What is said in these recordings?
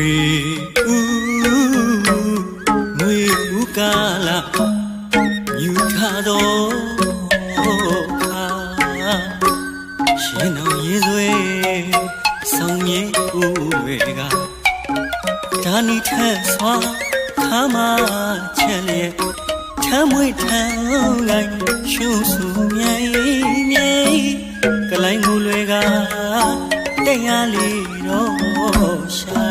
တွေဦးငွေဦးကလာယူခါတော့ခါရှင်တော်ရေဆွေဆောင်ရည်ဦးတွေကဒါနီထက်စွာခါမချက်လျက်ထမ်းမွေထမ်းလိုက်ရှုဆူမြိုင်မြိုင်ကလိုင်းမူလွယ်ကတရားလေးတော့ရှာ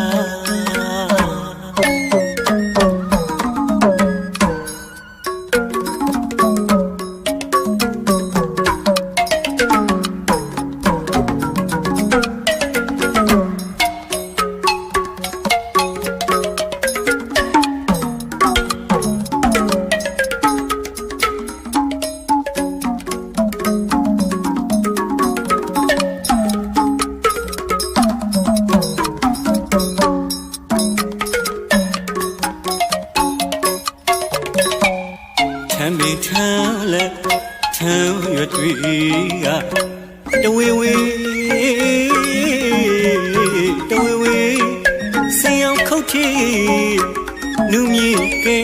မ်းမီထမ်းလက်ထမ်းရွက်တွေကတဝေဝေတဝေဝေစင်အောင်ခုတ်ချီနူမြေကဲ